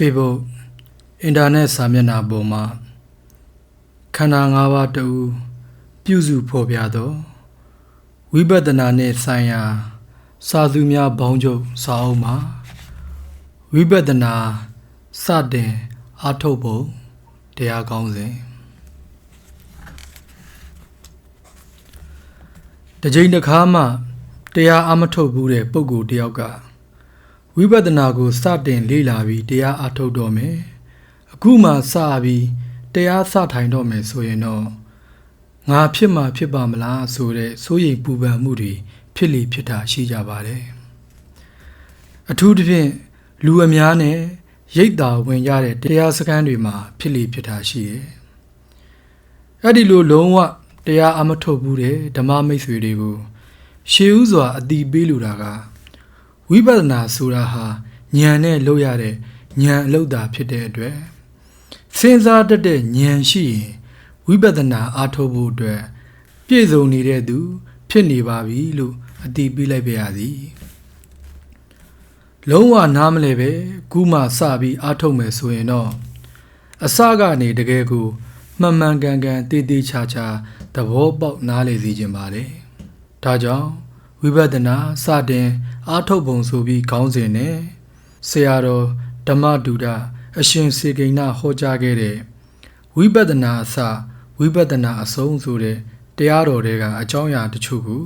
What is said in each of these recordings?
Facebook အင်တာနက်စာမျက်နှာပေါ်မှာခန္ဓာ၅ပါးတူပြုစုဖော်ပြသောဝိပဿနာနှင့်ဆိုင်ရာ စာသူများဘောင်းကျုပ်စာအုပ်မှာဝိပဿနာစတင်အားထုတ်ဖို့တရားကောင်းစဉ်တစ်ချိန်တစ်ခါမှတရားအမထုတ်ဘူးတဲ့ပုဂ္ဂိုလ်တယောက်က ဝိပဿနာကိုစတင်လေ့လာပြီးတရားအထုတ်တော့မယ်အခုမှစပြီးတရားစထိုင်တော့မယ်ဆိုရင်တော့ငါဖြစ်မှဖြစ်ပါမလားဆိုတဲ့စိုးရိမ်ပူပန်မှုတွေဖြစ်လေဖြစ်တာရှိကြပါတယ်အထူးသဖြင့်လူအများနဲ့ရိတ်တာဝင်ကြတဲ့တရားစခန်းတွေမှာဖြစ်လေဖြစ်တာရှိတယ်အဲ့ဒီလိုလုံးဝတရားအမထုတ်ဘူးတဲ့ဓမ္မမိတ်ဆွေတွေကိုရှေးဥစွာအတိပေးလိုတာက ဝိပဿနာဆိုတာဟာဉာဏ်နဲ့လုပ်ရတဲ့ဉာဏ်အလုပ်တာဖြစ်တဲ့အတွက်စဉ်းစားတတ်တဲ့ဉာဏ်ရှိရင်ဝိပဿနာအားထုတ်ဖို့အတွက်ပြည့်စုံနေတဲ့သူ ဖြစ်နေပါပြီလို့အတိပေးလိုက်ပါရသည်လုံးဝနားမလဲပဲခုမှစပြီးအားထုတ်မယ်ဆိုရင်တော့အစကနေတကယ်ကိုမှန်မှန်ကန်ကန်တည်တည်ချာချာသဘောပေါက်နားလည်စေခြင်းပါတယ်ဒါကြောင့် ဝိပဿနာစတင်အားထုတ်ပုံဆိုပြီးခေါင်းစဉ်နဲ့ဆရာတော်ဓမ္မတူတာအရှင်စေကိဏဟောကြားခဲ့တဲ့ဝိပဿနာအစဝိပဿနာအဆုံးဆိုတဲ့တရားတော်တွေကအကြောင်းအရာတချို့ကို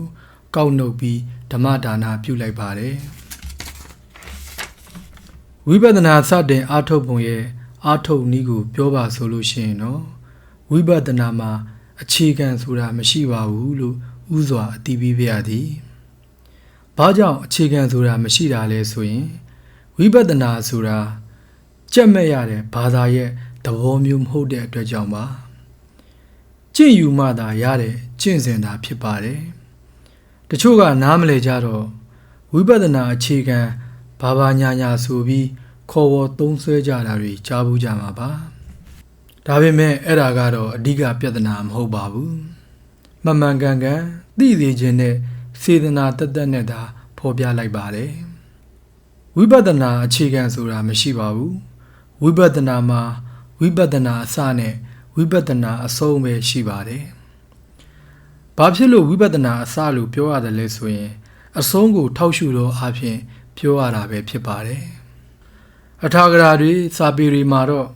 ကောက်နှုတ်ပြီးဓမ္မဒါနပြုလိုက်ပါတယ်ဝိပဿနာစတင်အားထုတ်ပုံရဲ့အားထုတ်နည်းကိုပြောပါဆိုလို့ရှိရင်တော့ဝိပဿနာမှာအခြေခံဆိုတာမရှိပါဘူးလို့ဥစွာအတိပေးပြရသည်။ ဘာကြောင့်အခြေခံဆိုတာမရှိတာလဲဆိုရင်ဝိပဿနာဆိုတာကြက်မဲ့ရတဲ့ဘာသာရဲ့သဘောမျိုးမဟုတ်တဲ့အတွက်ကြောင့်ပါ။ကျင့်ယူမှသာရတဲ့ကျင့်စဉ်သာဖြစ်ပါတယ်။တချို့ကနားမလည်ကြတော့ဝိပဿနာအခြေခံဘာဘာညာညာဆိုပြီးခေါ်ဝေါ်သုံးဆွဲကြတာတွေကြားဘူးကြမှာပါ။ဒါပေမဲ့အဲ့ဒါကတော့အဓိကပြဿနာမဟုတ်ပါဘူး။မမှန်ကန်ကန်သိစေခြင်းနဲ့ စေတနာတက်တက်နဲ့သာဖော်ပြလိုက်ပါတယ်။ဝိပဿနာအခြေခံဆိုတာမရှိပါဘူး။ဝိပဿနာမှာဝိပဿနာအစနဲ့ဝိပဿနာအဆုံးပဲရှိပါတယ်။ဘာဖြစ်လို့ဝိပဿနာအစလို့ပြောရတယ်လဲဆိုရင် အဆုံးကို ထောက်ရှုတော့အဖြစ်ပြောရတာပဲဖြစ်ပါတယ်။အထာဂရာတွေစာပေတွေမှာတော့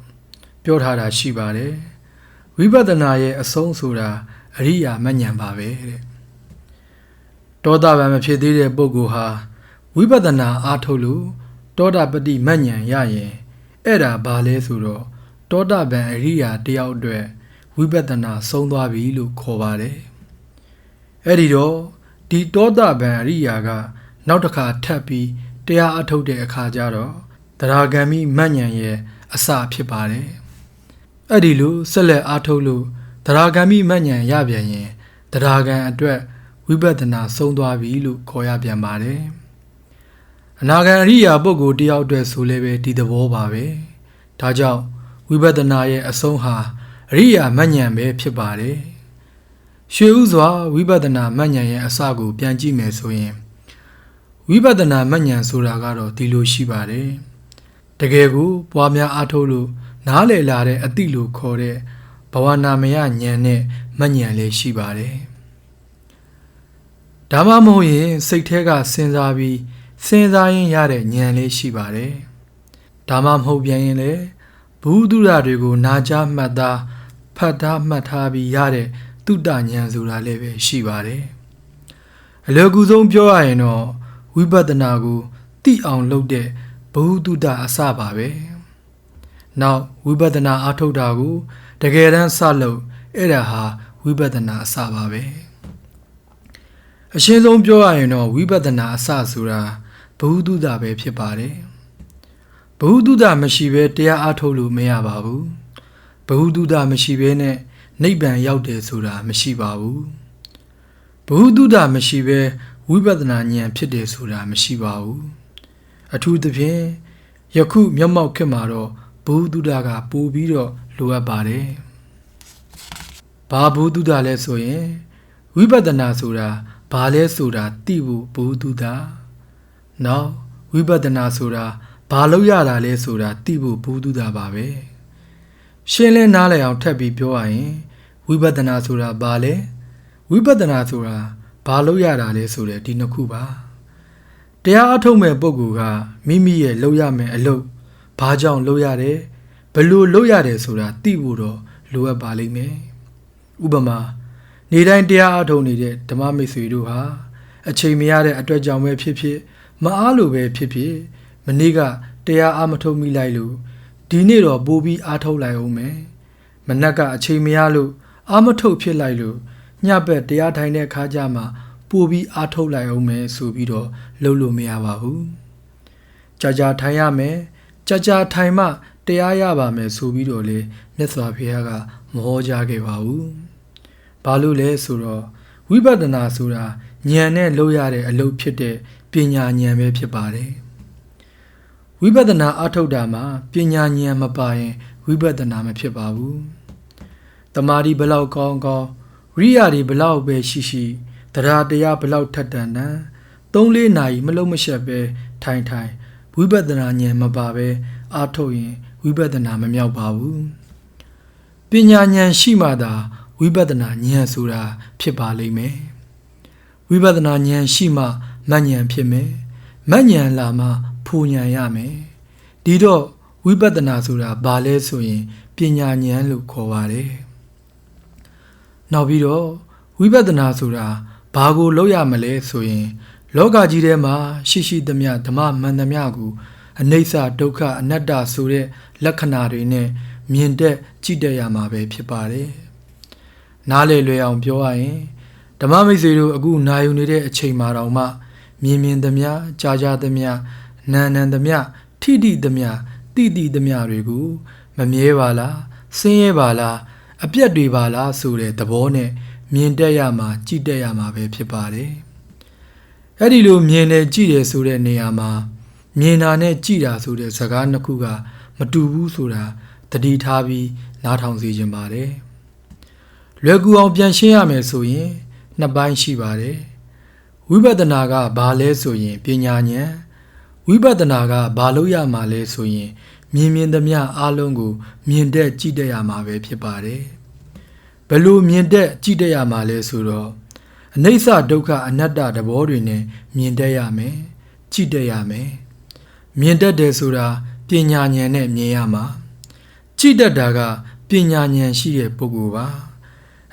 ပြောထားတာရှိပါတယ်။ဝိပဿနာရဲ့အဆုံးဆိုတာအရိယာမဉ္ဇဉ်ပါပဲတဲ့ တောတာပန်မဖြစ်သေးတဲ့ပုဂ္ဂိုလ်ဟာဝိပဿနာအားထုတ်လို့တောတာပတိမဉ္ဇဉ်ရရင်အဲ့ဒါဘာလဲဆိုတော့တောတာပန်အရိယာတယောက်အတွက်ဝိပဿနာဆုံးသွားပြီလို့ခေါ်ပါတယ်အဲ့ဒီတော့ဒီတောတာပန်အရိယာက နောက်တစ်ခါထပ်ပြီးတရားအထုတ်တဲ့အခါကျတော့တရားဂံမိမဉ္ဇဉ်ရဲ့အစဖြစ်ပါတယ်အဲ့ဒီလိုဆက်လက်အားထုတ်လို့တရားဂံမိမဉ္ဇဉ်ရပြန်ရင်တရားဂံအတွက် ဝိပဿနာဆုံးသွားပြီလို့ခေါ်ရပြန်ပါတယ်အနာဂံအရိယာပုဂ္ဂိုလ်တယောက်အတွက်ဆိုလည်းပဲဒီသဘောပါပဲဒါကြောင့်ဝိပဿနာရဲ့အဆုံးဟာအရိယာမဉ္ဇဉ်ပဲဖြစ်ပါတယ်ရွှေဥစွာဝိပဿနာမဉ္ဇဉ်ရဲ့အစကိုပြန်ကြည့်မယ်ဆိုရင်ဝိပဿနာမဉ္ဇဉ်ဆိုတာကတော့ဒီလိုရှိပါတယ်တကယ်ကိုပွားများအားထုတ်လို့နားလည်လာတဲ့အတိလို့ခေါ်တဲ့ဘဝနာမယဉာဏ်နဲ့မဉဏ်လေးရှိပါတယ်။ ဒါမှမဟုတ်ရင်စိတ်ထဲကစဉ်းစားပြီးစဉ်းစားရင်ရတဲ့ဉာဏ်လေးရှိပါတယ်။ဒါမှမဟုတ်ပြန်ရင်လေဘုဒ္ဓရာတွေကို နာကြားမှတ်သားဖတ်သားမှတ်ထားပြီးရတဲ့တုတ္တဉာဏ်ဆိုတာလည်းပဲရှိပါတယ်။အလွယ်ကူဆုံးပြောရရင်တော့ဝိပဿနာကိုသိအောင်လုပ်တဲ့ဘုဒ္ဓတအစပါပဲ။နောက်ဝိပဿနာအားထုတ်တာကို တကယ်တမ်းစလို့အဲ့ဒါဟာဝိပဿနာအစပါပဲ အရှင်းဆုံးပြောရရင်တော့ဝိပဿနာအစဆိုတာဘုဟုတ္တပဲဖြစ်ပါတယ်ဘုဟုတ္တမရှိဘဲတရားအားထုတ်လို့မရပါဘူးဘုဟုတ္တမရှိဘဲနဲ့နိဗ္ဗာန်ရောက်တယ်ဆိုတာမရှိပါဘူးဘုဟုတ္တမရှိဘဲဝိပဿနာဉာဏ်ဖြစ်တယ်ဆိုတာမရှိပါဘူးအထူးသဖြင့်ယခုမျက်မှောက်ခေတ်မှာတော့ဘုဟုတ္တကပို့ပြီးတော့လိုအပ်ပါတယ်။ဘာဘူးတုဒလဲဆိုရင်ဝိပဿနာဆိုတာ ဘာလဲဆိုတာသိဖို့ဘူးတုဒ။နောက်ဝိပဿနာဆိုတာဘာလို့ရတာလဲဆိုတာသိဖို့ဘူးတူတာပါပဲရှင်းလင်းနားလည်အောင်ထပ်ပြီးပြောရရင်ဝိပဿနာဆိုတာဘာလဲဝိပဿနာဆိုတာဘာလို့ရတာလဲဆိုတဲ့ဒီနှစ်ခုပါတရားအထုတ်မဲ့ပုဂ္ဂိုလ်ကမိမိရဲ့လုပ်ရမယ့်အလုပ်ဘာကြောင့်လုပ်ရတယ်ဘယ်လို့လုပ်ရတယ်ဆိုတာသိဖို့တော့လိုအပ်ပါလိမ့်မယ်ဥပမာ နေတိုင်းတရားအထုတ်နေတဲ့ဓမ္မမိတ်ဆွေတို့ဟာအချိန်မရတဲ့အတွက်ကြောင့်ပဲဖြစ်ဖြစ်မအားလို့ပဲဖြစ်ဖြစ်မနေ့ကတရားအားမထုတ်မိလိုက်လို့ဒီနေ့တော့ပိုးပြီးအားထုတ်လိုက်အောင်မယ်မနက်ကအချိန်မရလို့အားမထုတ်ဖြစ်လိုက်လို့ညဘက်တရားထိုင်တဲ့အခါကျမှပို့ပြီးအားထုတ်လိုက်အောင်မယ်ဆိုပြီးတော့လုပ်လို့မရပါဘူးကြာကြာထိုင်ရမယ်ကြာကြာထိုင်မှတရားရပါမယ်ဆိုပြီးတော့လေမြတ်စွာဘုရားကမဟောကြားခဲ့ပါဘူး ဘာလို့လဲဆိုတော့ဝိပဿနာဆိုတာဉာဏ်နဲ့လုပ်ရတဲ့အလုပ်ဖြစ်တဲ့ပညာဉာဏ်ပဲဖြစ်ပါတယ်ဝိပဿနာအထုတ်တာမှာပညာဉာဏ်မပါရင်ဝိပဿနာမဖြစ်ပါဘူးတမာဒီဘလောက်ကောင်းကောင်းရိယာဒီဘလောက်ပဲရှိရှိတရားတရားဘလောက်ထက်တန်တန်၃၄နာရီမလုံးမရှက်ပဲထိုင်ထိုင်ဝိပဿနာဉာဏ်မပါပဲအာထုတ်ရင်ဝိပဿနာမမြောက်ပါဘူးပညာဉာဏ်ရှိမှသာ ဝိပဿနာဉာဏ်ဆိုတာဖြစ်ပါလိမ့်မယ်ဝိပဿနာဉာဏ်ရှိမှမဉဏ်ဖြစ်မယ်မဉဏ်လာမှဖူဉဏ်ရမယ်ဒီတော့ဝိပဿနာဆိုတာဘာလဲဆိုရင်ပညာဉာဏ်လို့ခေါ်ပါတယ်နောက်ပြီးတော့ဝိပဿနာဆိုတာဘာကိုလောက်ရမလဲဆိုရင် လောကကြီးထဲမှာရှိရှိသမျှဓမ္မမှန်သမျှကိုအနိစ္စဒုက္ခအနတ္တဆိုတဲ့လက္ခဏာတွေနဲ့မြင်တက်ကြည့်တတ်ရမှာပဲဖြစ်ပါတယ်။ နားလေလွယ်အောင်ပြောရရင်ဓမ္မမိတ်ဆွေတို့အခုနာယူနေတဲ့အချိန်မှာတော့မှမြင်မြင်သမျှကြားကြားသမျှနာနန်သမျှထိတိသမျှတိတိသမျှတွေကိုမမြဲပါလားဆင်းရဲပါလားအပြက်တွေပါလားဆိုတဲ့သဘောနဲ့မြင်တက်ရမှာကြည့်တက်ရမှာပဲဖြစ်ပါတယ်။အဲ့ဒီလိုမြင်တယ်ကြည့်တယ်ဆိုတဲ့နေရာမှာမြင်တာနဲ့ကြည့်တာဆိုတဲ့စကားနှစ်ခုကမတူဘူးဆိုတာတတိထားပြီးနားထောင်စီခြင်းပါတယ်။ လွယ်ကူအောင်ပြန်ရှင်းရမယ်ဆိုရင်နှစ်ပိုင်းရှိပါတယ်။ဝိပဿနာကဘာလဲဆိုရင်ပညာဉာဏ်ဝိပဿနာကဘာလို့ရမှာလဲဆိုရင်မြင်မြင်သမျှအလုံးကို မြင်တဲ့ကြည့်တဲ့ရမှာပဲဖြစ်ပါတယ်။ဘယ်လိုမြင်တဲ့ကြည့်တဲ့ရမှာလဲဆိုတော့အနိစ္စဒုက္ခအနတ္တသဘောတွေနဲ့မြင်တတ်ရမယ်။ကြည့်တတ်ရမယ်။မြင်တတ်တယ်ဆိုတာပညာဉာဏ်နဲ့မြင်ရမှာ။ကြည့်တတ်တာကပညာဉာဏ်ရှိတဲ့ပုဂ္ဂိုလ်ပါ။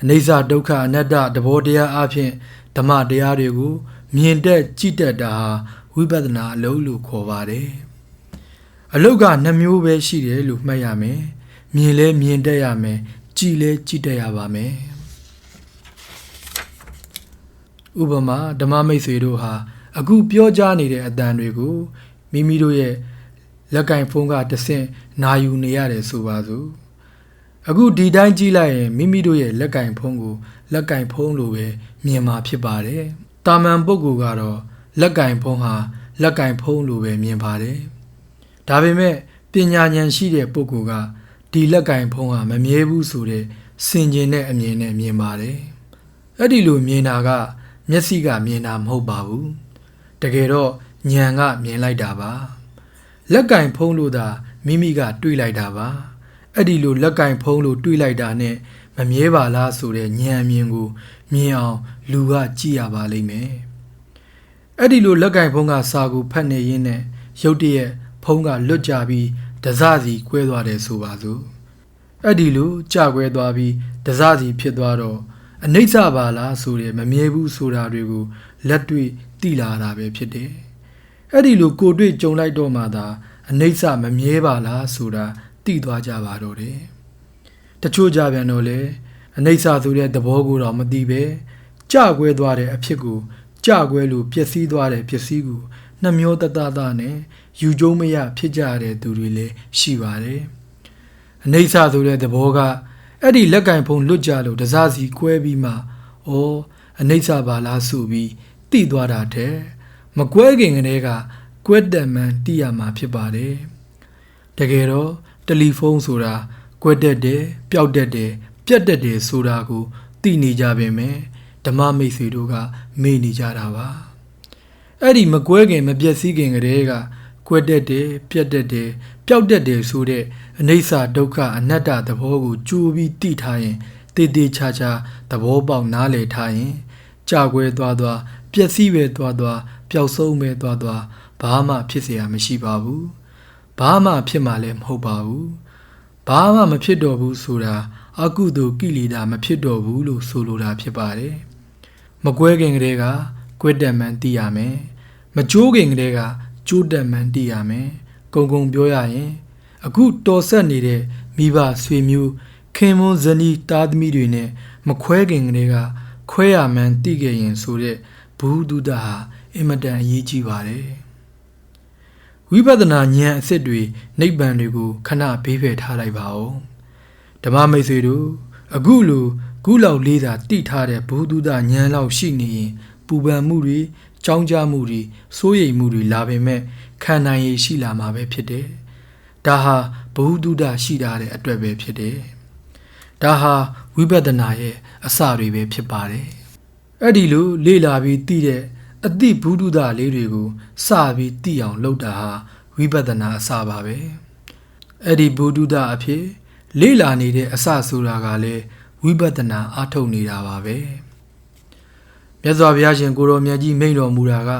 အနိစ္စဒုက္ခအနတ္တသဘောတရားအဖြစ်ဓမ္မတရားတွေကိုမြင်တတ်ကြည့်တတ်တာဟာဝိပဿနာအလုံးလို့ခေါ်ပါတယ်အလုတ်ကနှမျိုးပဲရှိတယ်လို့မှတ်ရမယ်မြင်လဲမြင်တတ်ရမယ်ကြည်လဲကြည်တတ်ရပါမယ်ဥပမာဓမ္မမိတ်ဆွေတို့ဟာအခုပြောကြားနေတဲ့အတန်တွေကိုမိမိတို့ရဲ့လက်ကင်ဖုန်းကတဆင့်နာယူနေရတယ်ဆိုပါစို့ အခုဒီတိုင်းကြည့်လိုက်ရင်မိမိတို့ရဲ့လက်ကင်ဖုန်းကိုလက်ကင်ဖုန်းလိုပဲမြင်မှာဖြစ်ပါတယ်တာမန်ပုဂ္ဂိုလ်ကတော့လက်ကင်ဖုံးဟာလက်ကင်ဖုံးလိုပဲမြင်ပါတယ်။ဒါပေမဲ့ပညာဉာဏ်ရှိတဲ့ပုဂ္ဂိုလ်ကဒီလက်ကင်ဖုံးဟာမမြဲဘူးဆိုတဲ့စင်ကျင်တဲ့အမြင်နဲ့မြင်ပါတယ်။အဲ့ဒီလိုမြင်တာက မျက်စိကမြင်တာမဟုတ်ပါဘူး။တကယ်တော့ဉာဏ်ကမြင်လိုက်တာပါ။လက်ကင်ဖုံးလို့သာမိမိကတွေးလိုက်တာပါ။ အဲ့ဒီလိုလက်ကင်ဖုံးလို့တွေးလိုက်တာနဲ့မမြဲပါလားဆိုတဲ့ဉာဏ်မြင်ကိုမြင်အောင်လူကကြည့်ရပါလိမ့်မယ်။အဲ့ဒီလိုလက်ကင်ဖုံးကစာကိုဖတ်နေရင်းနဲ့ရုတ်တရက်ဖုံးကလွတ်ကြပြီးဒဇစီကွဲသွားတယ်ဆိုပါစို့အဲ့ဒီလိုကြကွဲသွားပြီးဒဇစီဖြစ်သွားတော့အနိစ္စပါလားဆိုတဲ့မမြဲဘူးဆိုတာတွေကိုလက်တွေ့သိလာတာပဲဖြစ်တယ်အဲ့ဒီလိုကိုတွေ့ကြုံလိုက်တော့မှသာအနိစ္စမမြဲပါလားဆိုတာ သိသွားကြပါတော့တယ်တချို့ကြပြန်တော့လေအနိစ္စဆိုတဲ့သဘောကိုတော့မသိပဲကြကွဲသွားတဲ့အဖြစ်ကိုကြကွဲလို့ပျက်စီးသွားတဲ့ပစ္စည်းကိုနှမျောတတတနဲ့ယူကျုံမရဖြစ်ကြတဲ့သူတွေလည်းရှိပါတယ်။အနိစ္စဆိုတဲ့သဘောကအဲ့ဒီလက်ကင်ဖုံလွတ်ကြလို့တစားစီကွဲပြီးမှဩအနိစ္စပါလားဆိုပြီးတိသွားတာတဲ့မကွဲခင်ကတည်းကကွဲတက်မှန်တိရမှာဖြစ်ပါတယ်။တကယ်တော့ တယ်လီဖုန်းဆိုတာကွဲတက်တယ်ပျောက်တက်တယ်ပြတ်တက်တယ်ဆိုတာကိုသိနေကြပါမယ်။ဓမ္မမိတ်ဆွေတို့ကမေ့နေကြတာပါအဲ့ဒီမကွဲခင်မပြည့်စည်ခင်ကတည်းက ကွက်တက်တယ်ပြက်တက်တယ်ပျောက်တက်တယ်ဆိုတဲ့အနိစ္စဒုက္ခအနတ္တသဘောကိုကြိုးပြီးသိထားရင်တည်တည်ချာချာသဘောပေါက်နားလည်ထားရင်ကြာခွဲသွားသွားပျက်စီးပဲသွားသွားပျောက်ဆုံးပဲသွားသွားဘာမှဖြစ်เสียမရှိပါဘူး ဘာမှဖြစ်မှလည်းမဟုတ်ပါဘူးဘာမှမဖြစ်တော့ဘူးဆိုတာအကုသိုလ်ကိလေသာမဖြစ်တော့ဘူးလို့ဆိုလိုတာဖြစ်ပါတယ်မကွဲခင်ကလေးကကွဲတက်မှန်သိရမယ်မကြိုးခင်ကလေးကကြိုးတက်မှန်သိရမယ်ကုံကုံပြောရရင် အခုတော်ဆက်နေတဲ့မိဘဆွေမျိုးခင်မွန်းဇနီးသားသမီးတွေနဲ့မခွဲခင်ကလေးကခွဲရမှန်းသိခဲ့ရင်ဆိုတဲ့ဘူးဒုဒဟာအင်မတန်အရေးကြီးပါတယ် ဝိပဿနာဉာဏ်အစစ်တွေနိဗ္ဗာန်တွေကိုခဏဘေးဖယ်ထားလိုက်ပါဦးဓမ္မမိတ်ဆွေတို့အခုလိုခုလောက်လေးသာတိထားတဲ့ဘူးဒုဒဉာဏ်လောက်ရှိနေရင်ပူပန်မှုတွေကြောင်းကြမှုတွေစိုးရိမ်မှုတွေလာပေမဲ့ခံနိုင်ရရှိလာမှာပဲဖြစ်တယ်ဒါဟာဘဝတုဒ္ဒရှိတာတဲ့အတွက်ပဲဖြစ်တယ်။ဒါဟာဝိပဿနာရဲ့အစတွေပဲဖြစ်ပါတယ်။အဲ့ဒီလိုလေ့လာပြီးသိတဲ့ အတိဘုဒ္ဓဒလေးတွေကိုစပြီးသိအောင်လုပ်တာဟာဝိပဿနာအစပါပဲ။အဲ့ဒီဘုဒ္ဓဒအဖြစ် လေ့လာနေတဲ့အစဆိုတာကလည်းဝိပဿနာအထုတ်နေတာပါပဲ။မြတ်စွာဘုရားရှင်ကိုရောမြတ်ကြီးမိန့်တော်မူတာက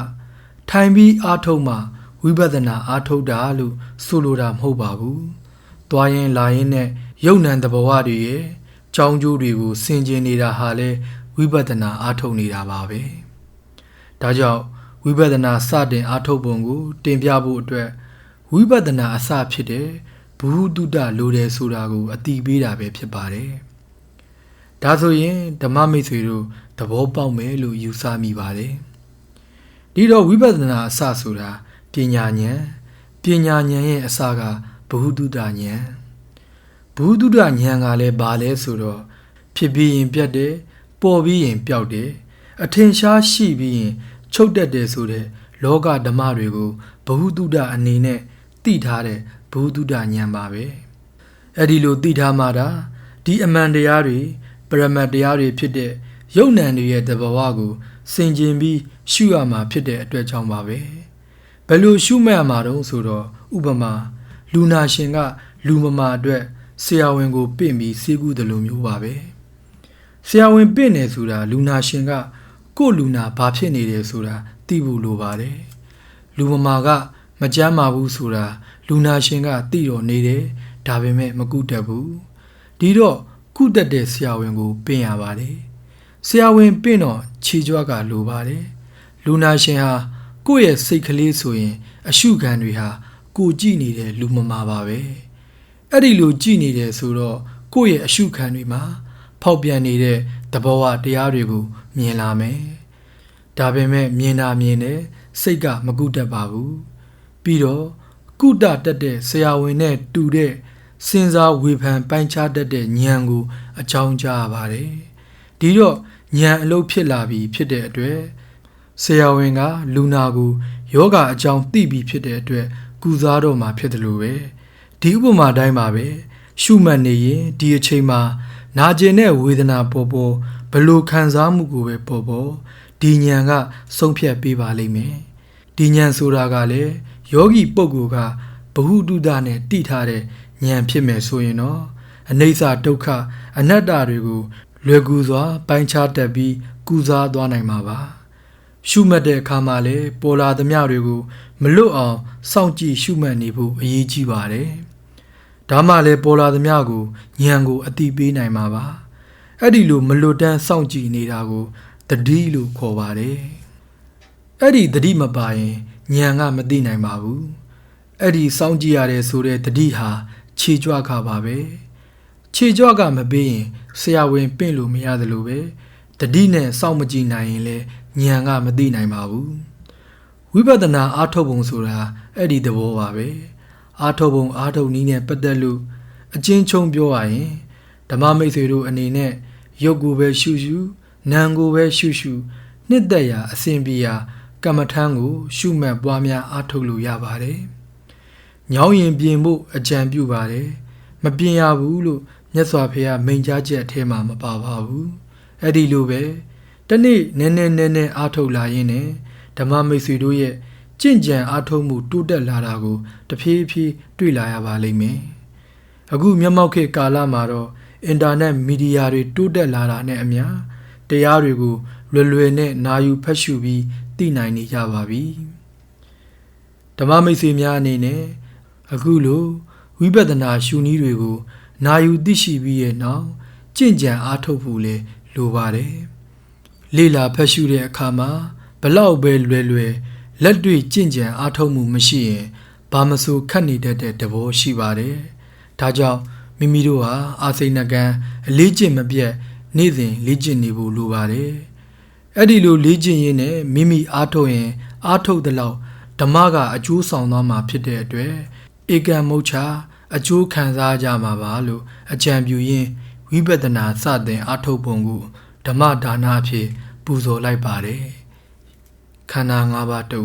ထိုင်ပြီးအထုတ်မှဝိပဿနာအားထုတ်တာလို့ဆိုလိုတာမဟုတ်ပါဘူး။သွားရင်လာရင်နဲ့ယုံ nant တဘဝတွေရဲ့ကြောင်းကျိုးတွေကိုဆင်ခြင်နေတာဟာလဲဝိပဿနာအားထုတ်နေတာပါပဲ။ ဒါကြောင့်ဝိပဿနာစတင်အားထုတ်ပုံကို တင်ပြဖို့အတွက်ဝိပဿနာအစဖြစ်တဲ့ဘုဟုတုတလိုတယ်ဆိုတာကိုအတိပေးတာပဲဖြစ်ပါတယ်။ဒါဆိုရင်ဓမ္မမိတ်ဆွေတို့သဘောပေါက်မယ်လို့ယူဆမိပါတယ်။ဒီတော့ဝိပဿနာအစဆိုတာပညာဉာဏ်ပညာဉာဏ်ရဲ့အစကဘ ഹു တုတဉာဏ်ဘ ഹു တုတဉာဏ်ကလည်းဘာလဲဆိုတော့ဖြစ်ပြီးရင်ပြတ်တယ်ပေါ်ပြီးရင်ပျောက်တယ်အထင်ရှားရှိပြီးရင် ချုပ်တတ်တယ်ဆိုတဲ့လောကဓမ္မတွေကိုဘ ഹു တုတအနေနဲ့သိထားတဲ့ဘ ഹു တုတဉာဏ်ပါပဲအဲ့ဒီလိုသိထားမှတာဒီအမှန်တရားတွေပရမတ်တရားတွေဖြစ်တဲ့ယုံ nant တွေရဲ့တဘာဝကိုစင်ကျင်ပြီးရှုရမှာဖြစ်တဲ့အတွက်ကြောင့်ပါပဲဘယ်လိုရှုမှတ်ရမှာတုံးဆိုတော့ဥပမာလူနာရှင်က လူမမာအတွက်ဆရာဝန်ကိုပင့်ပြီးစေကူးတယ်လို့မျိုးပါပဲဆရာဝန်ပင့်နေဆိုတာလူနာရှင်က ကို့လူနာဘာဖြစ်နေတယ်ဆိုတာသိဖို့လိုပါတယ်လူမမာက မကြမ်းမာဘူးဆိုတာလူနာရှင်ကသိတော့နေတယ်ဒါပေမဲ့မကုတတ်ဘူးဒီတော့ကုတတ်တဲ့ဆရာဝန်ကိုပင့်ရပါတယ်ဆရာဝန်ပင့်တော့ခြေကြွကလိုပါတယ်လူနာရှင်ဟာကိုယ့်ရဲ့စိတ်ကလေးဆိုရင် အရှုခံတွေဟာကိုကြည့်နေတဲ့လူမမာပါပဲအဲ့ဒီလိုကြည့်နေတယ်ဆိုတော့ကိုယ့်ရဲ့အရှုခံတွေမှာ ဖောက်ပြန်နေတဲ့သဘောဝတရားတွေကိုမြင်လာမယ်ဒါပေမဲ့မြင်တာမြင်တယ်စိတ်ကမကုတတ်ပါဘူးပြီးတော့ကုတတတ်တဲ့ဆရာဝန်နဲ့တူတဲ့စဉ်းစားဝေဖန်ပိုင်းခြားတတ်တဲ့ဉာဏ်ကို အကြောင်းကြားရပါတယ်ဒီတော့ဉာဏ်အလုပ်ဖြစ်လာပြီဖြစ်တဲ့အတွက်ဆရာဝန်က လူနာကိုယောဂအကြောင်းသိပြီးဖြစ်တဲ့အတွက်ကုစားတော့မှာဖြစ်တယ်လို့ပဲဒီဥပမာတိုင်းပါပဲရှုမှတ်နေရင်ဒီအချိန်မှာ နာကျင်တဲ့ဝေဒနာပေါ်ပေါ်ဘလို့ခံစားမှုကိုပဲပေါ်ပေါ်ဒီဉာဏ်ကဆုံးဖြတ်ပေးပါလိမ့်မယ်ဒီဉာဏ်ဆိုတာကလည်းယောဂီပုဂ္ဂိုလ်ကဘ ഹു တုဒနဲ့တိထားတဲ့ဉာဏ်ဖြစ်မယ်ဆိုရင်တော့အနိစ္စဒုက္ခအနတ္တတွေကိုလွယ်ကူစွာ ပိုင်းခြားတတ်ပြီးကုစားသွားနိုင်မှာပါရှုမှတ်တဲ့အခါမှာလည်းပေါ်လာသမျှတွေကိုမလွတ်အောင်စောင့်ကြည့်ရှုမှတ်နေဖို့အရေးကြီးပါတယ်။ ဒါမှလည်းပေါ်လာသမျှကိုဉာဏ်ကိုအတိပေးနိုင်မှာပါ။အဲ့ဒီလိုမလွတ်တမ်းစောင့်ကြည့်နေတာကိုတတိလို့ခေါ်ပါတယ်။အဲ့ဒီတတိမပါရင်ဉာဏ်ကမသိနိုင်ပါဘူး။အဲ့ဒီစောင့်ကြည့်ရတယ်ဆိုတဲ့တတိဟာခြေကြွခါပါပဲ။ခြေကြွကမပေးရင်ဆရာဝန်ပင့်လို့မရသလိုပဲတတိနဲ့စောင့်မကြည့်နိုင်ရင်လည်းဉာဏ်ကမသိနိုင်ပါဘူးဝိပဿနာအားထုတ်ပုံဆိုတာအဲ့ဒီသဘောပါပဲ အားထုတ်ပုံအားထုတ်နည်းနဲ့ပတ်သက်လို့အချင်းချင်းပြောရရင်ဓမ္မမိတ်ဆွေတို့အနေနဲ့ရုပ်ကိုပဲရှုရှုနာမ်ကိုပဲရှုရှုနှစ်သက်ရာအစဉ်ပြေရာကမ္မထမ်းကို ရှုမှတ်ပွားများအားထုတ်လို့ရပါတယ်။ညောင်းရင်ပြင်ဖို့အကြံပြုပါတယ်။မပြင်ရဘူးလို့မြတ်စွာဘုရားမိန့်ကြားချက်အထဲမှာမပါပါဘူး။အဲ့ဒီလိုပဲတနေ့နည်းနည်းနည်းနည်းအားထုတ်လာရင်းနဲ့ဓမ္မမိတ်ဆွေတို့ရဲ့ ကြင့်ကြံအားထုတ်မှုတိုးတက်လာတာကိုတဖြည်းဖြည်းတွေ့လာရပါလိမ့်မယ်။အခုမျက်မှောက်ခေတ်ကာလမှာတော့အင်တာနက်မီဒီယာတွေတိုးတက်လာတာနဲ့အမျှတရားတွေကိုလွယ်လွယ်နဲ့နာယူဖတ်ရှုပြီးသိနိုင်နေကြပါပြီ။ဓမ္မမိတ်ဆွေများအနေနဲ့အခုလိုဝိပဿနာရှုနည်းတွေကိုနာယူသိရှိပြီးရဲ့နောက်ကြင့်ကြံအားထုတ်ဖို့လေလိုပါတယ်။လေ့လာဖတ်ရှုတဲ့အခါမှာဘလောက်ပဲလွယ်လွယ် လက်တွေ့ကြင့်ကြံအားထုတ်မှုမရှိရင်ဘာမဆိုခတ်နေတတ်တဲ့သဘောရှိပါတယ်။ဒါကြောင့်မိမိတို့ဟာအာစိဏကံအလေးကျင့်မပြတ်နေ့စဉ်လေ့ကျင့်နေဖို့လိုပါတယ်။အဲ့ဒီလိုလေ့ကျင့်ရင်းနဲ့မိမိအားထုတ်ရင် အားထုတ်သလောက်ဓမ္မကအကျိုးဆောင်သွားမှာဖြစ်တဲ့အတွက်ဧကံမုတ်ချအကျိုးခံစားကြမှာပါလို့အကြံပြုရင်းဝိပဿနာစတင်အားထုတ်ပုံကိုဓမ္မဒါနအဖြစ်ပူဇော်လိုက်ပါတယ် ခန္ဓာ၅ပါးတူ